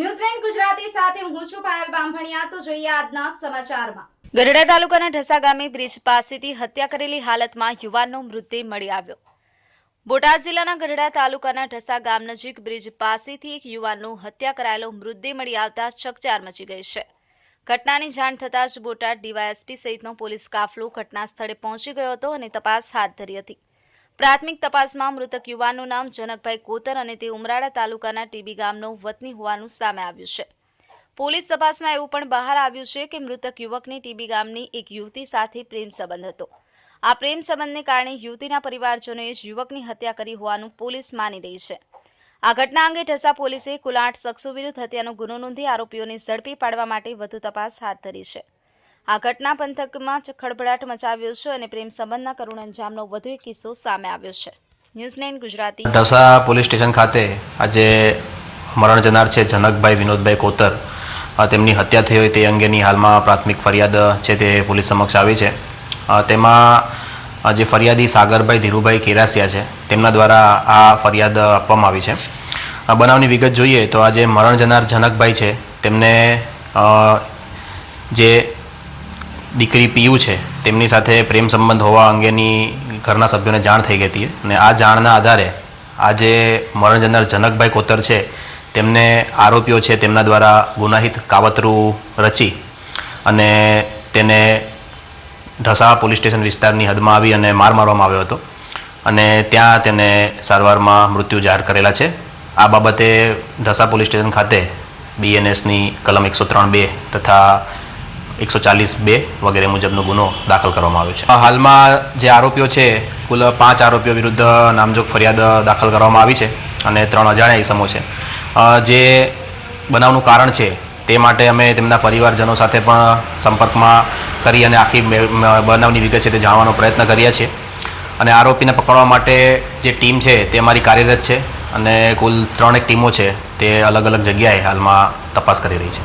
ન્યૂઝલેન્ડ ગુજરાતી સાથે હું છું પાયલ બામભણિયા તો જોઈએ આજના સમાચારમાં. ગઢડા તાલુકાના ઢસા ગામે બ્રિજ પાસેથી હત્યા કરેલી હાલતમાં યુવાનનો મૃતદેહ મળી આવ્યો. બોટાદ જિલ્લાના ગઢડા તાલુકાના ઢસા ગામ નજીક બ્રિજ પાસેથી એક યુવાનનો હત્યા કરાયેલો મૃતદેહ મળી આવતા ચકચાર મચી ગઈ છે. ઘટનાની જાણ થતાં જ બોટાદ ડીવાયએસપી સહિતનો પોલીસ કાફલો ઘટના સ્થળે પહોંચી ગયો હતો અને તપાસ હાથ ધરી હતી. પ્રાથમિક તપાસમાં મૃતક યુવાનનું નામ જનકભાઈ કોતર અને તે ઉમરાળા તાલુકાના ટીબી ગામનો વતની હોવાનું સામે આવ્યું છે. પોલીસ તપાસમાં એવું પણ બહાર આવ્યું છે કે મૃતક યુવકની ટીબી ગામની એક યુવતી સાથે પ્રેમ સંબંધ હતો. આ પ્રેમ સંબંધને કારણે યુવતીના પરિવારજનોએ યુવકની હત્યા કરી હોવાનું પોલીસ માની રહી છે. આ ઘટના અંગે ઢસા પોલીસે કુલ આઠ શખ્સો વિરુદ્ધ હત્યાનો ગુનો નોંધી આરોપીઓને ઝડપી પાડવા માટે વધુ તપાસ હાથ ધરી છે. આ ઘટના પંથકમાં ખળભળાટ મચાવ્યો છે અને પ્રેમ સંબંધના કરુણ અંજામનો વધુ એક કિસ્સો સામે આવ્યો છે. News nine Gujarati. Dhasa police station ખાતે આજે મરણ જનાર છે જનકભાઈ વિનોદભાઈ કોતર. તેમની હત્યા થઈ હોય તે અંગેની હાલમાં પ્રાથમિક ફરિયાદ છે તે પોલીસ સમક્ષ આવી છે. તેમાં જે ફરિયાદી સાગરભાઈ ધીરુભાઈ કેરાસિયા છે, તેમના દ્વારા આ ફરિયાદ આપવામાં આવી છે. આ બનાવની વિગત જોઈએ તો આજે મરણ જનાર જનકભાઈ છે, તેમને જે દીકરી પીયુ છે, તેમની સાથે પ્રેમ સંબંધ હોવા અંગેની ઘરના સભ્યોને જાણ થઈ ગઈ હતી અને આ જાણના આધારે આજે મરણ જનાર જનકભાઈ કોતર છે, તેમને આરોપીઓ છે, તેમના દ્વારા ગુનાહિત કાવતરું રચી અને તેને ઢસા પોલીસ સ્ટેશન વિસ્તારની હદમાં આવી અને માર મારવામાં આવ્યો હતો અને ત્યાં તેને સારવારમાં મૃત્યુ જાહેર કરેલા છે. આ બાબતે ઢસા પોલીસ સ્ટેશન ખાતે બીએનએસની કલમ એકસો ત્રણ બે તથા એકસો ચાલીસ બે વગેરે મુજબનો ગુનો દાખલ કરવામાં આવ્યો છે. હાલમાં જે આરોપીઓ છે, કુલ પાંચ આરોપીઓ વિરુદ્ધ નામજોગ ફરિયાદ દાખલ કરવામાં આવી છે અને ત્રણ અજાણ્યા ઇસમો છે. જે બનાવનું કારણ છે તે માટે અમે તેમના પરિવારજનો સાથે પણ સંપર્કમાં કરી અને આખી બનાવની વિગત છે તે જાણવાનો પ્રયત્ન કર્યા છીએ. અને આરોપીને પકડવા માટે જે ટીમ છે તે અમારી કાર્યરત છે અને કુલ ત્રણેક ટીમો છે તે અલગ અલગ જગ્યાએ હાલમાં તપાસ કરી રહી છે.